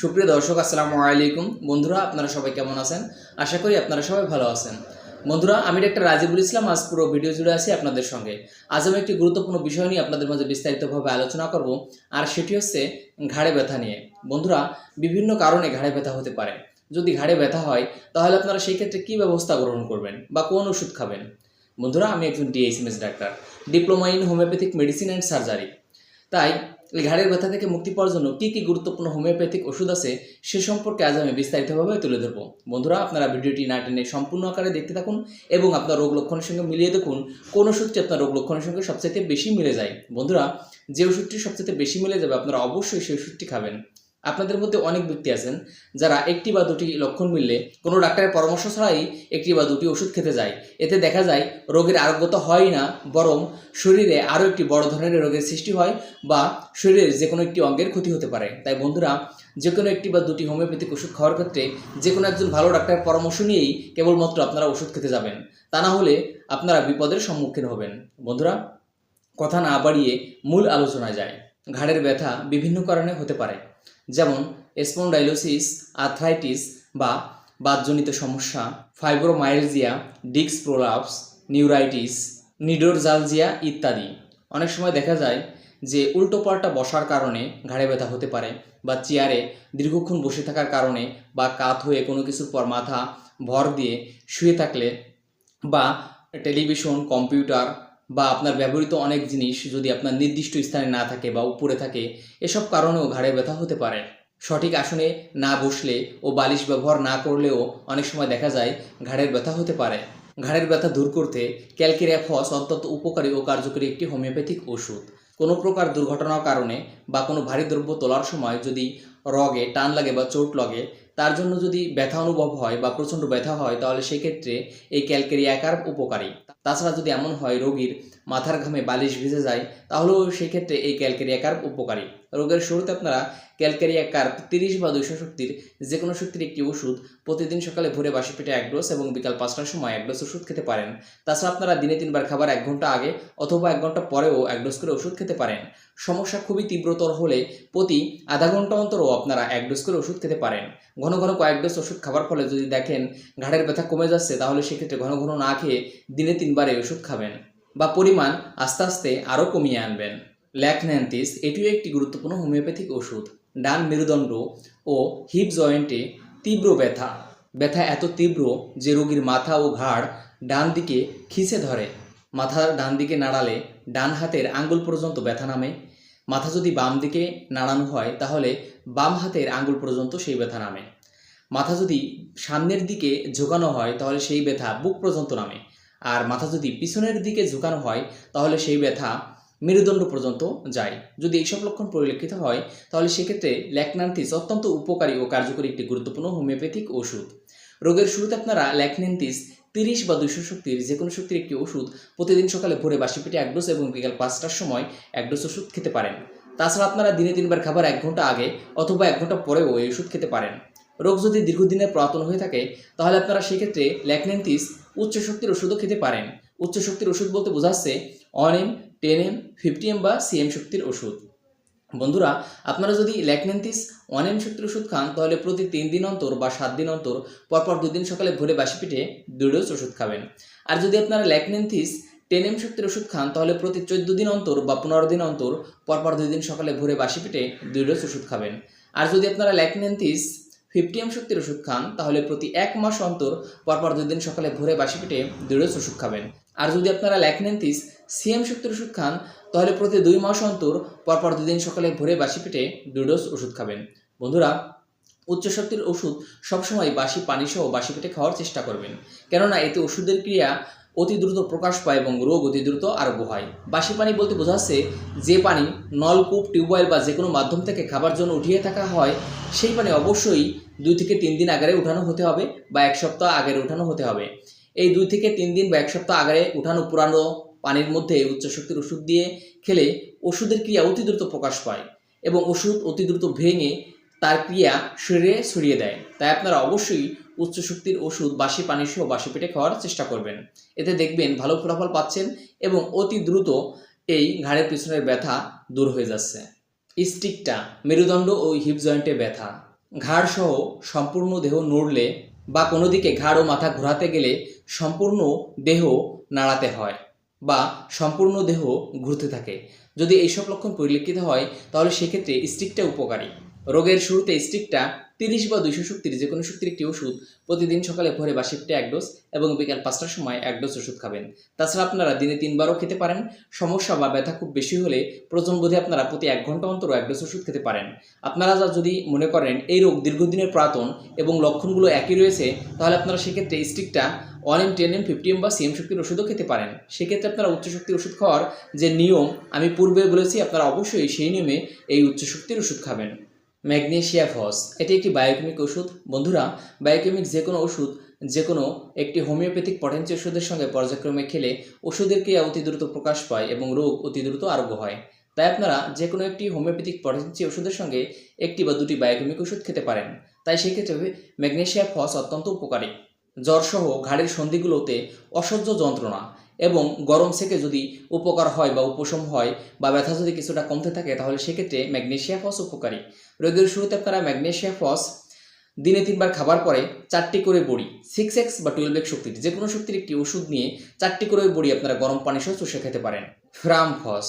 সুপ্রিয় দর্শক, আসসালামু আলাইকুম। বন্ধুরা, আপনারা সবাই কেমন আছেন? আশা করি আপনারা সবাই ভালো আছেন। বন্ধুরা, আমি ডাক্তার রাজিবুল ইসলাম। আজ পুরো ভিডিও জুড়ে আছি আপনাদের সঙ্গে। আজ আমি একটি গুরুত্বপূর্ণ বিষয় নিয়ে আপনাদের মাঝে বিস্তারিতভাবে আলোচনা করব, আর সেটি হচ্ছে ঘাড়ে ব্যথা নিয়ে। বন্ধুরা, বিভিন্ন কারণে ঘাড়ে ব্যথা হতে পারে। যদি ঘাড়ে ব্যথা হয়, তাহলে আপনারা সেই ক্ষেত্রে কী ব্যবস্থা গ্রহণ করবেন বা কোন ওষুধ খাবেন? বন্ধুরা, আমি একজন DSMS doctor, diploma in homeopathic medicine and surgery. তাই ঘাড়ের ব্যথা থেকে মুক্তি পাওয়ার জন্য কী কী গুরুত্বপূর্ণ হোমিওপ্যাথিক ওষুধ আছে সে সম্পর্কে আজ আমি বিস্তারিতভাবে তুলে ধরবো। বন্ধুরা, আপনারা ভিডিওটি না টেনে সম্পূর্ণ আকারে দেখতে থাকুন এবং আপনার রোগ লক্ষণের সঙ্গে মিলিয়ে দেখুন কোন ওষুধটি আপনার রোগ লক্ষণের সঙ্গে সবচেয়ে বেশি মিলে যায়। বন্ধুরা, যে ওষুধটি সবচেয়ে বেশি মিলে যাবে আপনারা অবশ্যই সেই ওষুধটি খাবেন। আপনাদের মধ্যে অনেক ব্যক্তি আছেন যারা একটি বা দুটি লক্ষণ মিললে কোনো ডাক্তারের পরামর্শ ছাড়াই একটি বা দুটি ওষুধ খেতে যায়। এতে দেখা যায় রোগের আরোগ্যতা হয় না, বরং শরীরে আরও একটি বড় ধরনের রোগের সৃষ্টি হয় বা শরীরের যে কোনো একটি অঙ্গের ক্ষতি হতে পারে। তাই বন্ধুরা যে কোনো একটি বা দুটি হোমিওপ্যাথিক ওষুধ খাওয়ার ক্ষেত্রে যে কোনো একজন ভালো ডাক্তারের পরামর্শ নিয়েই কেবলমাত্র আপনারা ওষুধ খেতে যাবেন। তা না হলে আপনারা বিপদের সম্মুখীন হবেন। বন্ধুরা, কথা না বাড়িয়ে মূল আলোচনায় যায় ঘাড়ের ব্যথা বিভিন্ন কারণে হতে পারে। যেমন স্পন্ডাইলোসিস, আর্থ্রাইটিস বা বাতজনিত সমস্যা, ফাইব্রোমাইলজিয়া ডিক্স প্রোলাপস, নিউরাইটিস, নিডোরজালজিয়া ইত্যাদি। অনেক সময় দেখা যায় যে উল্টোপাল্টা বসার কারণে ঘাড়ে ব্যথা হতে পারে বা চেয়ারে দীর্ঘক্ষণ বসে থাকার কারণে বা কাত হয়ে কোনো কিছুর পর মাথা ভর দিয়ে শুয়ে থাকলে বা টেলিভিশন, কম্পিউটার বা আপনার ব্যবহৃত অনেক জিনিস যদি আপনার নির্দিষ্ট স্থানে না থাকে বা উপরে থাকে, এসব কারণেও ঘাড়ে ব্যথা হতে পারে। সঠিক আসনে না বসলে ও বালিশ ব্যবহার না করলেও অনেক সময় দেখা যায় ঘাড়ের ব্যথা হতে পারে। ঘাড়ের ব্যথা দূর করতে ক্যালকেরিয়া ফস অত্যন্ত উপকারী ও কার্যকরী একটি হোমিওপ্যাথিক ওষুধ। কোনো প্রকার দুর্ঘটনার কারণে বা কোনো ভারী দ্রব্য তোলার সময় যদি রগে টান লাগে বা চোট লাগে, তার জন্য যদি ব্যথা অনুভব হয় বা প্রচণ্ড ব্যথা হয়, তাহলে সেক্ষেত্রে এই ক্যালকেরিয়া একার উপকারী। তাছাড়া যদি এমন হয় রোগীর মাথার ঘামে বালিশ ভিজে যায়, তাহলেও সেক্ষেত্রে এই ক্যালকেরিয়া কার্প উপকারী। রোগের শুরুতে আপনারা ক্যালকেরিয়া কার্প তিরিশ বা দুইশো শক্তির যে কোনো শক্তির একটি ওষুধ প্রতিদিন সকালে ভোরে বাসি পেটে এক ডোজ এবং বিকাল পাঁচটার সময় এক ডোজ ওষুধ খেতে পারেন। তাছাড়া আপনারা দিনে তিনবার খাবার এক ঘণ্টা আগে অথবা এক ঘণ্টা পরেও এক ডোজ করে ওষুধ খেতে পারেন। সমস্যা খুবই তীব্রতর হলে প্রতি আধা ঘণ্টা অন্তরও আপনারা এক ডোজ করে ওষুধ খেতে পারেন। ঘন ঘন কয়েক ডোজ ওষুধ খাবার ফলে যদি দেখেন ঘাড়ের ব্যথা কমে যাচ্ছে, তাহলে সেক্ষেত্রে ঘন ঘন না খেয়ে দিনে তিনবার এই ওষুধ খাবেন বা পরিমাণ আস্তে আস্তে আরও কমিয়ে আনবেন। ল্যাকন্যান্থিস এটিও একটি গুরুত্বপূর্ণ হোমিওপ্যাথিক ওষুধ। ডান মেরুদণ্ড ও হিপ জয়েন্টে তীব্র ব্যথা। ব্যথা এত তীব্র যে রোগীর মাথা ও ঘাড় ডান দিকে খিসে ধরে। মাথার ডান দিকে নাড়ালে ডান হাতের আঙ্গুল পর্যন্ত ব্যথা নামে। মাথা যদি বাম দিকে নাড়ানো হয়, তাহলে বাম হাতের আঙ্গুল পর্যন্ত সেই ব্যথা নামে। মাথা যদি সামনের দিকে ঝোঁকানো হয়, তাহলে সেই ব্যথা বুক পর্যন্ত নামে। আর মাথা যদি পিছনের দিকে ঝুঁকানো হয়, তাহলে সেই ব্যথা মেরুদণ্ড পর্যন্ত যায়। যদি এইসব লক্ষণ পরিলক্ষিত হয়, তাহলে সেক্ষেত্রে ল্যাকনান্থিস অত্যন্ত উপকারী ও কার্যকরী একটি গুরুত্বপূর্ণ হোমিওপ্যাথিক ওষুধ। রোগের শুরুতে আপনারা ল্যাকনেন্থিস তিরিশ বা দুইশো শক্তির যে কোনো শক্তির একটি ওষুধ প্রতিদিন সকালে ভোরে বাসি পেটে এক ডোজ এবং বিকাল পাঁচটার সময় এক ডোজ ওষুধ খেতে পারেন। তাছাড়া আপনারা দিনে তিনবার খাবার এক ঘণ্টা আগে অথবা এক ঘণ্টা পরেও এই ওষুধ খেতে পারেন। রোগ যদি দীর্ঘদিনের পুরাতন হয়ে থাকে, তাহলে আপনারা সেক্ষেত্রে ল্যাকনেন্থিস উচ্চ শক্তির ওষুধও খেতে পারেন। উচ্চ শক্তির ওষুধ বলতে বোঝাচ্ছে one M ten M fifty M বা সিএম শক্তির ওষুধ। বন্ধুরা, আপনারা যদি ল্যাকনেন্থিস ওয়ান এম শক্তির ওষুধ খান, তাহলে প্রতি তিন দিন অন্তর বা সাত দিন অন্তর পরপর দুই দিন সকালে ভোরে বাসি পিঠে দুই ডোজ ওষুধ খাবেন। আর যদি আপনারা ল্যাকনেন্থিস টেন এম শক্তির ওষুধ খান, তাহলে প্রতি চোদ্দ দিন অন্তর বা পনেরো দিন অন্তর পরপর দুই দিন সকালে ভোরে বাসি পিঠে দুই ডোজ ওষুধ খাবেন। আর যদি আপনারা ল্যাকনেন্থিস ফিফটি এম শক্তির ওষুধ খান, তাহলে প্রতি এক মাস অন্তর পরপর দুই দিন সকালে ভোরে বাসি পিঠে দুই ডোজ ওষুধ খাবেন। আর যদি আপনারা ল্যাকনেন্থিস সিএম শক্তির ওষুধ খান, তাহলে প্রতি দুই মাস অন্তর পরপর দুই দিন সকালে ভোরে বাসি পেটে দুই ডোজ ওষুধ খাবেন। বন্ধুরা উচ্চ শক্তির ওষুধ সবসময় বাসি পানি সহ বাসি পেটে খাওয়ার চেষ্টা করবেন। কেননা এতে ওষুধের ক্রিয়া অতি দ্রুত প্রকাশ পায় এবং রোগ অতি দ্রুত আরোগ্য হয়। বাসি পানি বলতে বোঝাচ্ছে যে পানি নলকূপ, টিউবওয়েল বা যে কোনো মাধ্যম থেকে খাবার জন্য উঠিয়ে থাকা হয়, সেই পানি অবশ্যই দুই থেকে তিন দিন আগে উঠানো হতে হবে বা এক সপ্তাহ আগের উঠানো হতে হবে। এই দুই থেকে তিন দিন বা এক সপ্তাহ আগে উঠানো পুরানো পানির মধ্যে উচ্চ শক্তির ওষুধ দিয়ে খেলে ওষুধের ক্রিয়া অতি দ্রুত প্রকাশ পায় এবং ওষুধ অতি দ্রুত ভেঙে তার ক্রিয়া শরীরে ছড়িয়ে দেয়। তাই আপনারা অবশ্যই উচ্চ শক্তির ওষুধ, বাসি পানি সহ বাসি পেটে খাওয়ার চেষ্টা করবেন। এতে দেখবেন ভালো ফলাফল পাচ্ছেন এবং অতি দ্রুত এই ঘাড়ের পিছনের ব্যথা দূর হয়ে যাচ্ছে। স্টিকটা, মেরুদণ্ড ও হিপ জয়েন্টে ব্যথা। ঘাড় সহ সম্পূর্ণ দেহ নড়লে বা কোনো দিকে ঘাড় ও মাথা ঘোরাতে গেলে সম্পূর্ণ দেহ নাড়াতে হয়। বা সম্পূর্ণ দেহ ঘুরতে থাকে। যদি এইসব লক্ষণ পরিলক্ষিত হয়, তাহলে সেক্ষেত্রে স্টিকটা উপকারী। রোগের শুরুতে স্টিকটা তিরিশ বা দুইশো শক্তির যে কোনো শক্তির একটি ওষুধ প্রতিদিন সকালে ভোরে বা শিফটে এক ডোজ এবং বিকাল পাঁচটার সময় এক ডোজ ওষুধ খাবেন। তাছাড়া আপনারা দিনে তিনবারও খেতে পারেন। সমস্যা বা ব্যথা খুব বেশি হলে প্রয়োজন বোধে আপনারা প্রতি এক ঘণ্টা অন্তর এক ডোজ ওষুধ খেতে পারেন। আপনারা যা যদি মনে করেন এই রোগ দীর্ঘদিনের প্রাতন এবং লক্ষণগুলো একই রয়েছে, তাহলে আপনারা সেক্ষেত্রে স্টিকটা one M ten M fifty M বা সিএম শক্তির ওষুধও খেতে পারেন। সেক্ষেত্রে আপনারা উচ্চ শক্তির ওষুধ খাওয়ার যে নিয়ম, আমি পূর্বে বলেছি, আপনারা অবশ্যই সেই নিয়মে এই উচ্চ শক্তির ওষুধ খাবেন। Magnesia phos. এটি একটি বায়োকেমিক ওষুধ। বন্ধুরা, বায়োকেমিক যে কোনো ওষুধ, যে কোনো একটি হোমিওপ্যাথিক পটেন্সি ওষুধের সঙ্গে পর্যায়ক্রমে খেলে ওষুধের ক্রিয়া অতি দ্রুত প্রকাশ পায় এবং রোগ অতি দ্রুত আরোগ্য হয়। তাই আপনারা যে কোনো একটি হোমিওপ্যাথিক পটেন্সি ওষুধের সঙ্গে একটি বা দুটি বায়োকেমিক ওষুধ খেতে পারেন। তাই সেক্ষেত্রে ম্যাগনেশিয়া ফস অত্যন্ত উপকারী। জ্বরসহ ঘাড়ের সন্ধিগুলোতে অসহ্য যন্ত্রণা এবং গরম থেকে যদি উপকার হয় বা উপশম হয় বা ব্যথা যদি কিছুটা কমতে থাকে, তাহলে সেক্ষেত্রে ম্যাগনেশিয়া ফস উপকারী। রোগের শুরুতে আপনারা ম্যাগনেশিয়া ফস দিনে তিনবার খাবার পরে চারটি করে বড়ি সিক্স এক্স বা টুয়েলভ এক্স শক্তির যে কোনো শক্তির একটি ওষুধ নিয়ে চারটি করে বড়ি আপনারা গরম পানি সহ চষে খেতে পারেন। ফ্রাম ফস,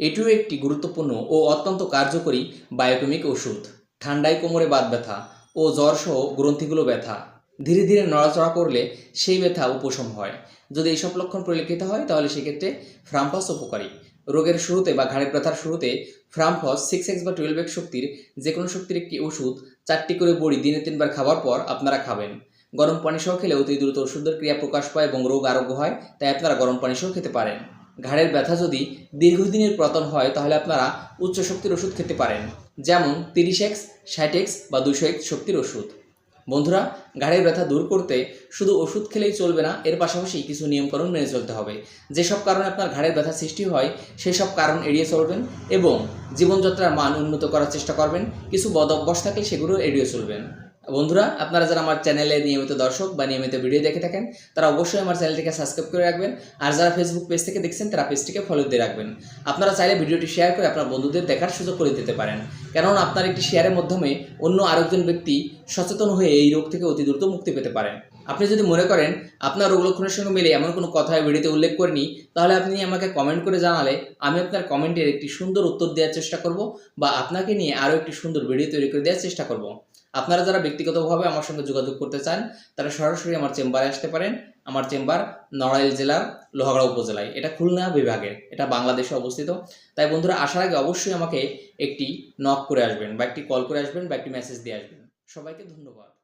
এটিও একটি গুরুত্বপূর্ণ ও অত্যন্ত কার্যকরী বায়োকেমিক ওষুধ। ঠান্ডায় কোমরে বাত ব্যথা ও জ্বরসহ গ্রন্থিগুলো ব্যথা। ধীরে ধীরে নড়াচড়া করলে সেই ব্যথা উপশম হয়। যদি এইসব লক্ষণ পরিলক্ষিত হয়, তাহলে সেক্ষেত্রে ফ্রামফস উপকারী। রোগের শুরুতে বা ঘাড়ের ব্যথার শুরুতে ফ্রামফস সিক্স এক্স বা টুয়েলভ এক্স শক্তির যে কোনো শক্তির একটি ওষুধ চারটি করে বড়ি দিনে তিনবার খাওয়ার পর আপনারা খাবেন। গরম পানি সহ খেলে অতি দ্রুত ওষুধের ক্রিয়া প্রকাশ পায় এবং রোগ আরোগ্য হয়, তাই আপনারা গরম পানি সহ খেতে পারেন। ঘাড়ের ব্যথা যদি দীর্ঘদিনের পতন হয়, তাহলে আপনারা উচ্চ শক্তির ওষুধ খেতে পারেন। যেমন তিরিশ এক্স ষাট এক্স বা দুশো এক্স শক্তির ওষুধ। বন্ধুরা ঘাড়ের ব্যথা দূর করতে শুধু ওষুধ খেলেই চলবে না, এর পাশাপাশি কিছু নিয়মকানুন মেনে চলতে হবে। যেসব কারণে আপনার ঘাড়ের ব্যথা সৃষ্টি হয়, সেসব কারণ এড়িয়ে চলবেন এবং জীবনযাত্রার মান উন্নত করার চেষ্টা করবেন। কিছু বদ অভ্যাস থাকলে সেগুলো এড়িয়ে চলবেন। বন্ধুরা, আপনারা যারা আমার চ্যানেলে নিয়মিত দর্শক বা নিয়মিত ভিডিও দেখে থাকেন, তারা অবশ্যই আমার চ্যানেলটিকে সাবস্ক্রাইব করে রাখবেন। আর যারা ফেসবুক পেজ থেকে দেখছেন, তারা পেজটিকে ফলো দিয়ে রাখবেন। আপনারা চাইলে ভিডিওটি শেয়ার করে আপনার বন্ধুদের দেখার সুযোগ করে দিতে পারেন। কেননা আপনার একটি শেয়ারের মাধ্যমে অন্য আরেকজন ব্যক্তি সচেতন হয়ে এই রোগ থেকে অতি দ্রুত মুক্তি পেতে পারেন আপনি যদি মনে করেন আপনার রোগ লক্ষণের সঙ্গে মিলে এমন কোনো কথা ভিডিওতে উল্লেখ করিনি, তাহলে আপনি আমাকে কমেন্ট করে জানালে আমি আপনার কমেন্টের একটি সুন্দর উত্তর দেওয়ার চেষ্টা করব বা আপনাকে নিয়ে আরও একটি সুন্দর ভিডিও তৈরি করে দেওয়ার চেষ্টা করব। আপনারা যারা ব্যক্তিগতভাবে আমার সঙ্গে যোগাযোগ করতে চান, তারা সরাসরি আমার চেম্বারে আসতে পারেন। আমার চেম্বার নড়াইল জেলার লোহাগড়া উপজেলায়। এটা খুলনা বিভাগের, এটা বাংলাদেশে অবস্থিত। তাই বন্ধুরা, আসার আগে অবশ্যই আমাকে একটি নক করে আসবেন বা একটি কল করে আসবেন বা একটি মেসেজ দিয়ে আসবেন। সবাইকে ধন্যবাদ।